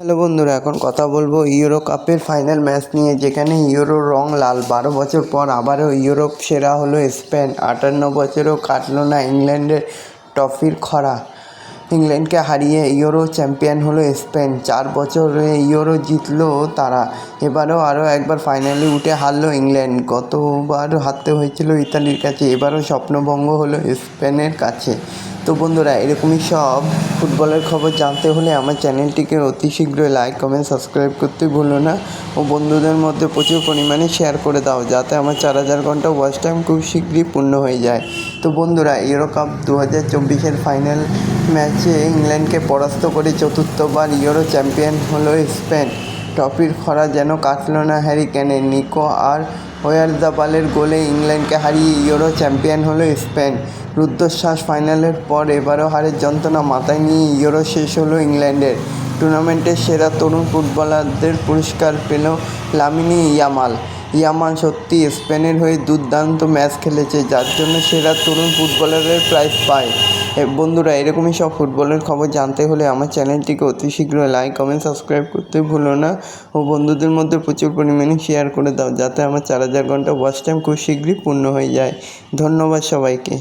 Hello বন্ধুরা, এখন কথা বলব ইউরো কাপের ফাইনাল ম্যাচ নিয়ে, যেখানে ইউরোর রং লাল। বারো বছর পর আবারও ইউরোপ সেরা হলো স্পেন। আটান্ন বছরও কাটলো না ইংল্যান্ডের ট্রফির খরা। ইংল্যান্ডকে হারিয়ে ইউরো চ্যাম্পিয়ন হলো স্পেন। চার বছরে ইউরো জিতলো তারা। এবারও আরও একবার ফাইনালে উঠে হারলো ইংল্যান্ড। গতবার হারতে হয়েছিল ইতালির কাছে। এবারও স্বপ্নভঙ্গ হলো স্পেনের কাছে। তো বন্ধুরা, এরকমই সব ফুটবলের খবর জানতে হলে আমার চ্যানেলটিকে অতি শীঘ্রই লাইক কমেন্ট সাবস্ক্রাইব করতে ভুলো না। ও বন্ধুদের মধ্যে প্রচুর পরিমাণে শেয়ার করে দাও, যাতে আমার চার হাজার ঘণ্টা ওয়াচ টাইম খুব শীঘ্রই পূর্ণ হয়ে যায়। তো বন্ধুরা ইউরো কাপ দু হাজার চব্বিশের ফাইনাল ম্যাচে ইংল্যান্ডকে পরাস্ত করে চতুর্থবার ইউরো চ্যাম্পিয়ন হলো স্পেন। ট্রফির খরা যেন কাটল না হ্যারি ক্যানে নিকো আর ওয়ারদাবালের গোলে ইংল্যান্ডকে হারিয়ে ইউরো চ্যাম্পিয়ন হলো স্পেন। রুদ্ধশ্বাস ফাইনালের পর এবারও হারের যন্ত্রণা মাথায় নিয়ে ইউরো শেষ হলো ইংল্যান্ডের। টুর্নামেন্টের সেরা তরুণ ফুটবলারদের পুরস্কার পেল লামিনি ইয়ামাল। ইয়ামাল সত্যি স্পেনের হয়ে দুর্দান্ত ম্যাচ খেলেছে, যার জন্য সেরা তরুণ ফুটবলারের প্রাইজ পায়। বন্ধুরা, এরকমই সব ফুটবলের খবর জানতে হলে আমার চ্যানেলটিকে অতি শীঘ্র লাইক কমেন্ট সাবস্ক্রাইব করতে ভুলো না ও বন্ধুদের মধ্যে প্রচুর পরিমাণে শেয়ার করে দাও, যাতে আমার চার হাজার ঘণ্টা ওয়াচ টাইম খুব শীঘ্রই পূর্ণ হয়ে যায়। ধন্যবাদ সবাইকে।